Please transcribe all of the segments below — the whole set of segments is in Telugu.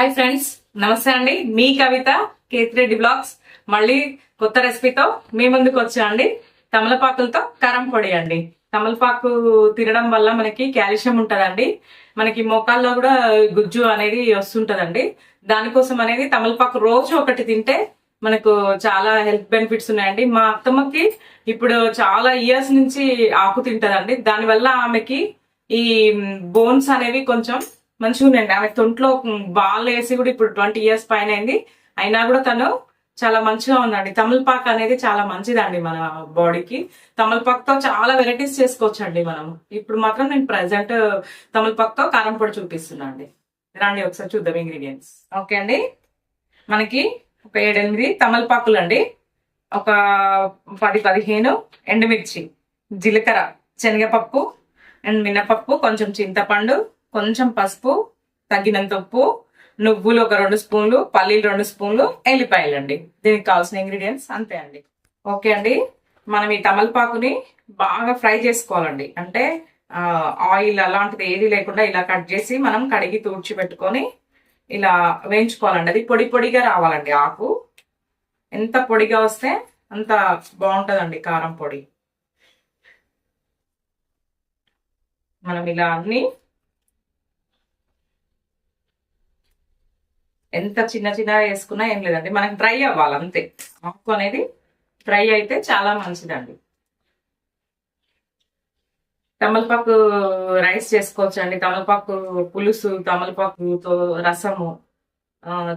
హాయ్ ఫ్రెండ్స్ నమస్తే అండి. మీ కవిత కేతిరెడ్డి బ్లాగ్స్. మళ్ళీ కొత్త రెసిపీతో మీ ముందుకు వచ్చా అండి. తమలపాకులతో కారం పొడి అండి. తమలపాకు తినడం వల్ల మనకి కాల్షియం ఉంటుందండి. మనకి మోకాల్లో కూడా గుజ్జు అనేది వస్తుంటదండి. దానికోసం అనేది తమలపాకు రోజు ఒకటి తింటే మనకు చాలా హెల్త్ బెనిఫిట్స్ ఉన్నాయండి. మా అత్తమ్మకి ఇప్పుడు చాలా ఇయర్స్ నుంచి ఆకు తింటదండి. దానివల్ల ఆమెకి ఈ బోన్స్ అనేవి కొంచెం మంచిగా ఉన్నాయండి ఆమె తొంట్లో బాల్ వేసి కూడా ఇప్పుడు ట్వంటీ ఇయర్స్ పైన అయింది. అయినా కూడా తను చాలా మంచిగా ఉందండి. తమలపాకు అనేది చాలా మంచిదండి మన బాడీకి. తమలపాకుతో చాలా వెరైటీస్ చేసుకోవచ్చండి మనం. ఇప్పుడు మాత్రం నేను ప్రజెంట్ తమలపాకుతో కారం పొడి చూపిస్తున్నా అండి రాండి ఒకసారి చూద్దాం ఇంగ్రీడియంట్స్. ఓకే అండి. మనకి ఒక ఏడెనిమిది తమలపాకులు అండి ఒక పది పదిహేను ఎండుమిర్చి జీలకర్ర శనగపప్పు అండ్ మినపప్పు కొంచెం చింతపండు కొంచెం పసుపు తగినంత ఉప్పు నువ్వులు ఒక రెండు స్పూన్లు పల్లీలు రెండు స్పూన్లు ఎల్లిపాయలు అండి దీనికి కావాల్సిన ఇంగ్రీడియంట్స్ అంతే అండి. ఓకే అండి. మనం ఈ తమలపాకుని బాగా ఫ్రై చేసుకోవాలండి. అంటే ఆయిల్ అలాంటిది ఏది లేకుండా ఇలా కట్ చేసి మనం కడిగి తూడ్చి పెట్టుకొని ఇలా వేయించుకోవాలండి. అది పొడి పొడిగా రావాలండి ఆకు. ఎంత పొడిగా వస్తే అంత బాగుంటుందండి కారం పొడి. మనం ఇలా అన్ని ఎంత చిన్న చిన్నగా వేసుకున్నా ఏం లేదండి. మనకి డ్రై అవ్వాలి అంతే. ఆకు అనేది ఫ్రై అయితే చాలా మంచిదండి. తమలపాకు రైస్ చేసుకోవచ్చు అండి తమలపాకు పులుసు తమలపాకుతో రసము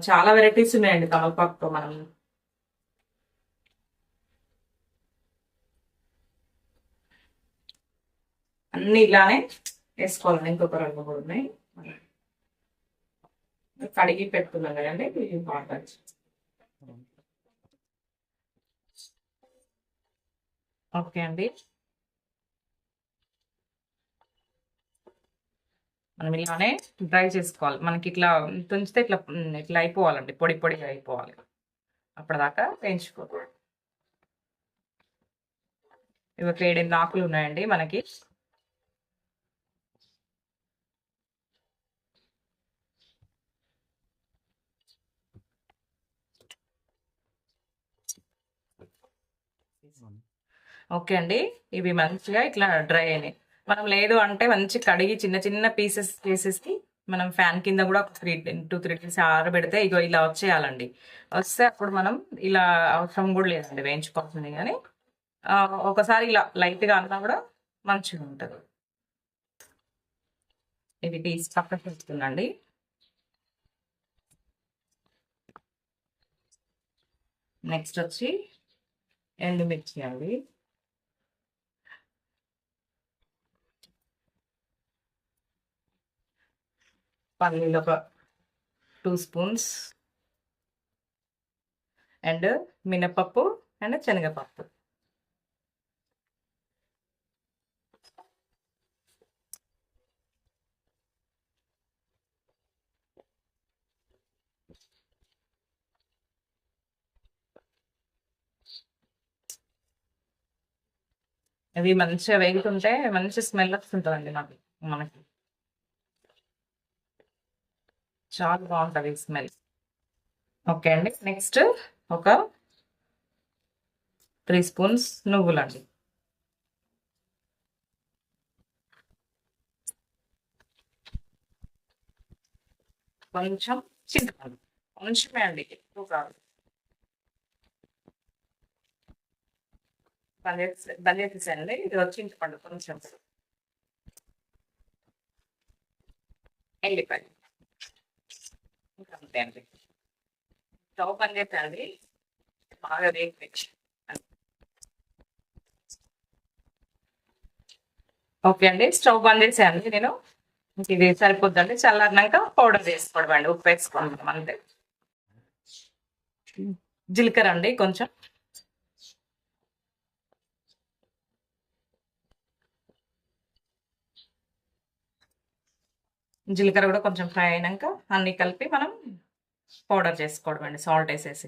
చాలా వెరైటీస్ ఉన్నాయండి తమలపాకుతో మనం. అన్ని ఇలానే వేసుకోవాలండి. ఇంకొక రెండు కూడా ఉన్నాయి. కడిగి పెట్టుకున్నాం కదండి వాటర్ ఓకే అండి. మనం ఇలానే డ్రై చేసుకోవాలి. మనకి ఇట్లా తుంచితే ఇట్లా ఇట్లా అయిపోవాలండి. పొడి పొడిగా అయిపోవాలి. అప్పటిదాకా వేయించుకోవాలి. ఇవి ఒక ఏడెనిమిది ఆకులు ఉన్నాయండి మనకి. ఓకే అండి. ఇవి మంచిగా ఇట్లా డ్రై అయినాయి. మనం లేదు అంటే మంచి కడిగి చిన్న చిన్న పీసెస్ చేసేసి మనం ఫ్యాన్ కింద కూడా ఒక త్రీ టూ త్రీ డేస్ ఆరబెడితే ఇగో ఇలా వచ్చేయాలండి. వస్తే అప్పుడు మనం ఇలా అవసరం కూడా లేదండి వేయించుకోవాల్సింది కానీ ఒకసారి ఇలా లైట్గా అన్నా కూడా మంచిగా ఉంటుంది. ఇది తీసి పక్కన పెడుతుందండి నెక్స్ట్ వచ్చి ఎండుమిర్చి అండి పల్లీలు ఒక టూ స్పూన్స్ అండ్ మినపప్పు అండ్ శనగపప్పు. ఇవి మంచిగా వేగుతుంటే మంచి స్మెల్ వస్తుంటుందండి నాకు మనకి. చాలా బాగుంటుంది స్మెల్. ఓకే అండి నెక్స్ట్ ఒక త్రీ స్పూన్స్ నువ్వులండి. కొంచెం చింతపండు కొంచెమే అండి ఎక్కువ కాదు. బంద్ ఇది వచ్చి కొంచెం ఎల్లిపాయలు ఇంకా అంతే అండి. స్టవ్ పని చేసేయండి బాగా వేగిపించి ఓకే అండి స్టవ్ బంద్ చేసేయండి నేను ఇది సరిపోద్దండి. చల్లారినాక పౌడర్ వేసుకోవడం అండి ఉప్పు వేసుకోవడం అంతే. జీలకర్ర అండి కొంచెం. జీలకర్ర కూడా కొంచెం ఫ్రై అయినాక అన్నీ కలిపి మనం పౌడర్ చేసుకోవడం అండి సాల్ట్ వేసేసి.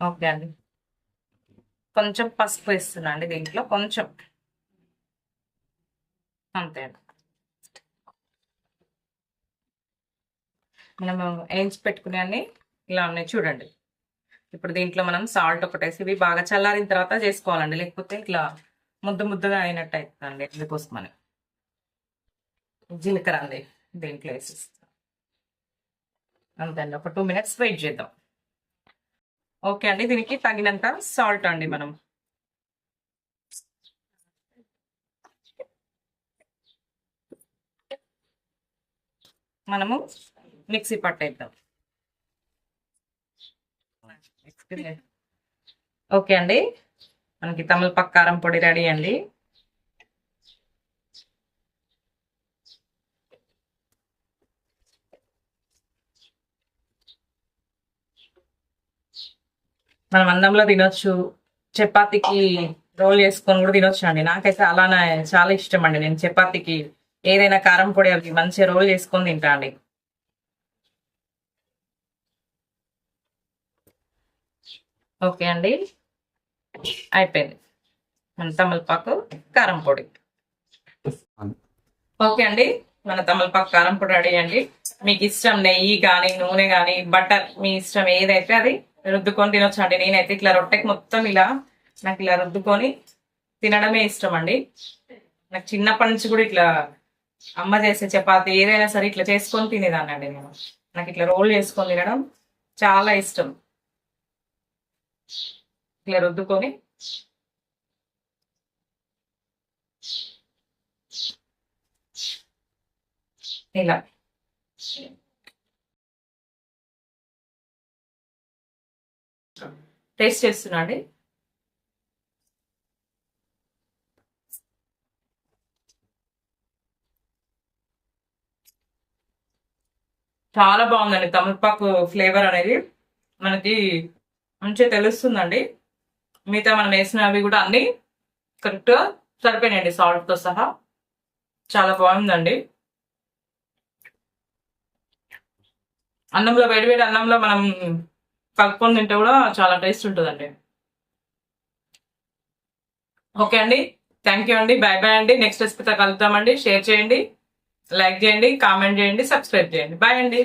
ఓకే అండి. కొంచెం పసుపు వేస్తున్నా అండి దీంట్లో కొంచెం. అంతే అండి. మనం వేయించి పెట్టుకునే అన్ని ఇలా ఉన్నాయి చూడండి. ఇప్పుడు దీంట్లో మనం సాల్ట్ ఒకటేసి ఇవి బాగా చల్లారిన తర్వాత చేసుకోవాలండి. లేకపోతే ఇట్లా ముద్ద ముద్దగా అయినట్టు అవుతుందండి అందుకోసమని జీలకర్ర అండి దీంట్లో వేసిస్తాం. అంతే అండి ఒక టూ మినిట్స్ వెయిట్ చేద్దాం. ఓకే అండి. దీనికి తగినంత సాల్ట్ అండి మనం. మనము మిక్సీ పట్టేద్దాం ఓకే అండి. మనకి తమలపాకు కారం పొడి రెడీ అండి. మనం అన్నంలో తినొచ్చు. చపాతీకి రోల్ చేసుకొని కూడా తినొచ్చు అండి. నాకైతే అలానే చాలా ఇష్టం అండి. నేను చపాతీకి ఏదైనా కారం పొడి అవి మంచిగా రోల్ చేసుకొని తింటా అండి. ఓకే అండి. అయిపోయింది. మన తమలపాకు కారం పొడి. ఓకే అండి. మన తమలపాకు కారం పొడి రెడీ అండి. మీకు ఇష్టం నెయ్యి కానీ నూనె కానీ బటర్ మీ ఇష్టం ఏదైతే అది రుద్దుకొని తినొచ్చు అండి నేనైతే ఇట్లా రొట్టెకి మొత్తం ఇలా నాకు ఇలా రుద్దుకొని తినడమే ఇష్టం అండి నాకు చిన్నప్పటి నుంచి కూడా ఇట్లా అమ్మ చేసే చపాతి ఏదైనా సరే ఇట్లా చేసుకొని తినేదాన్ని అండి నేను. నాకు ఇట్లా రోల్ చేసుకొని తినడం చాలా ఇష్టం. ఇట్లా రుద్దుకొని ఇలా. టేస్ట్ చేస్తున్నా అండి. చాలా బాగుందండి. తమలపాకు ఫ్లేవర్ అనేది మనకి మంచిగా తెలుస్తుందండి. మిగతా మనం వేసినవి కూడా అన్ని కరెక్ట్గా సరిపోయినాయండి సాల్ట్తో సహా. చాలా బాగుందండి. అన్నంలో వేడి వేడి అన్నంలో మనం కలుపుకొని తింటే కూడా చాలా టేస్ట్ ఉంటుందండి. ఓకే అండి. థ్యాంక్ యూ అండి. బాయ్ బాయ్ అండి. నెక్స్ట్ రెసిపీతో కలుద్దామండి. షేర్ చేయండి. లైక్ చేయండి. కామెంట్ చేయండి. సబ్స్క్రైబ్ చేయండి. బాయ్ అండి.